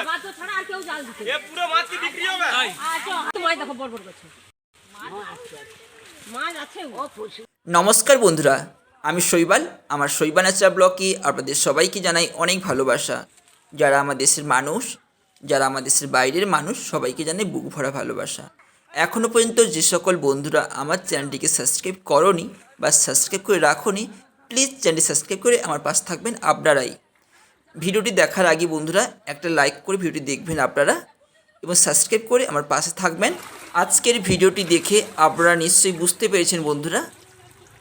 আমার তো ছাড়া আর কেউ জাল দিতে এ পুরো মাছ কি বিক্রি হবে? আচ্ছা তোমায় দেখো বড় বড় করছে। মাছ আছে। ও। নমস্কার বন্ধুরা আমি শৈবাল। আমার শৈবানাচা ব্লকে আপনাদের সবাইকে জানাই অনেক ভালোবাসা। যারা আমার দেশের মানুষ যারা আমার দেশের বাইরের মানুষ সবাইকে জানাই বুক ভরা ভালোবাসা। এখনও পর্যন্ত যে সকল বন্ধুরা আমার চ্যানেলটিকে সাবস্ক্রাইব করনি বা সাবস্ক্রাইব করে রাখনি প্লিজ চ্যানেলটি সাবস্ক্রাইব করে আমার পাশে থাকবেন আপনারাই। ভিডিওটি দেখার আগে বন্ধুরা, একটা লাইক করে ভিডিওটি দেখবেন আপনারা এবং সাবস্ক্রাইব করে আমার পাশে থাকবেন। আজকের ভিডিওটি দেখে আপনারা নিশ্চয়ই বুঝতে পেরেছেন বন্ধুরা।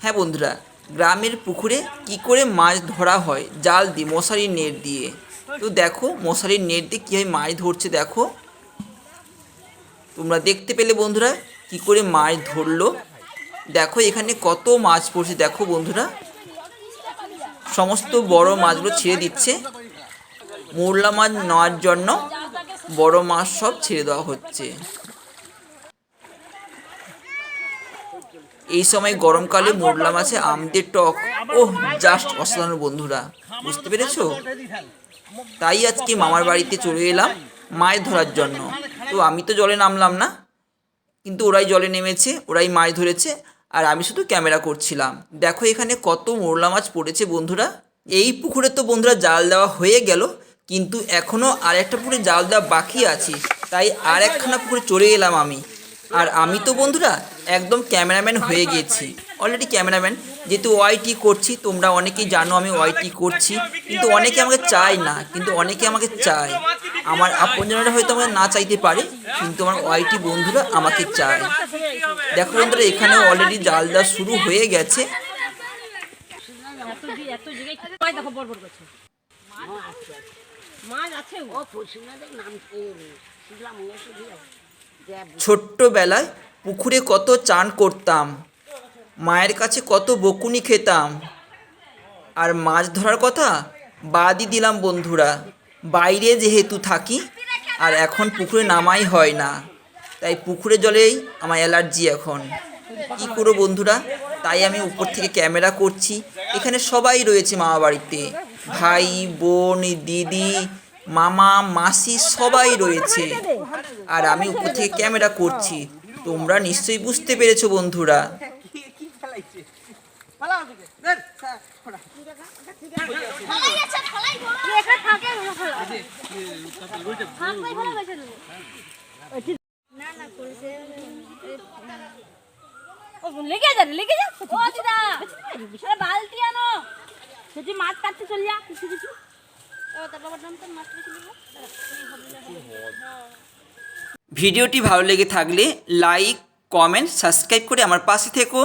হ্যাঁ বন্ধুরা, গ্রামের পুকুরে কি করে মাছ ধরা হয়? জাল দিয়ে, মশারির নেট দিয়ে। তো দেখো, মশারির নেট দিয়ে কীভাবে মাছ ধরছে দেখো। তোমরা দেখতে পেলে বন্ধুরা, কি করে মাছ ধরলো। দেখো এখানে কত মাছ পড়ছে, দেখো বন্ধুরা। সমস্ত বড় মাছগুলো ছেড়ে দিচ্ছে। মোরলা মাছ নেওয়ার জন্য বড় মাছ সব ছেড়ে দেওয়া হচ্ছে। এই সময় গরমকালে মোরলা মাছে আমদের টক। ও জাস্ট অসাধারণ বন্ধুরা, বুঝতে পেরেছ? তাই আজকে মামার বাড়িতে চলে এলাম মাছ ধরার জন্য। তো আমি তো জলে নামলাম না, কিন্তু ওরাই জলে নেমেছে, ওরাই মাছ ধরেছে, আর আমি শুধু ক্যামেরা করছিলাম। দেখো এখানে কত মোরলা মাছ পড়েছে বন্ধুরা। এই পুকুরে তো বন্ধুরা জাল দেওয়া হয়ে গেল কিন্তু এখনও আর একটা পুকুরে জাল দেওয়া বাকি আছে তাই আর একখানা পুকুরে চলে এলাম আমি আর আমি তো বন্ধুরা একদম ক্যামেরাম্যান হয়ে গেছি অলরেডি ক্যামেরাম্যান যেহেতু ওয়াইটি করছি তোমরা অনেকেই জানো আমি ওয়াইটি করছি কিন্তু অনেকে আমাকে চায় না কিন্তু অনেকে আমাকে চায় আমার আপনজনেরা হয়তো আমাকে না চাইতে পারে কিন্তু আমার ওয়াইটি বন্ধুরা আমাকে চায় দেখো বন্ধুরা এখানে অলরেডি জাল দেওয়া শুরু হয়ে গেছে ছোট্টবেলায় পুকুরে কত চান করতাম মায়ের কাছে কত বকুনি খেতাম। আর মাছ ধরার কথা বাদই দিলাম বন্ধুরা বাইরে যেহেতু থাকি আর এখন পুকুরে নামাই হয় না তাই পুকুরে জলেই আমার অ্যালার্জি এখন। কী করো বন্ধুরা তাই আমি উপর থেকে ক্যামেরা করছি এখানে সবাই রয়েছে মামা বাড়িতে ভাই, বোন, দিদি, মামা, মাসি সবাই রয়েছে। আর আমি উপর থেকে ক্যামেরা করছি। তোমরা নিশ্চয়ই বুঝতে পেরেছ, বন্ধুরা। লেগে যা লেগে যা। ও, দিদা। বালতি আনো। মাছ কাটতে চল যা কিছু কিছু। ভিডিওটি ভালো লেগে থাকলে লাইক কমেন্ট সাবস্ক্রাইব করে আমার পাশে থেকো।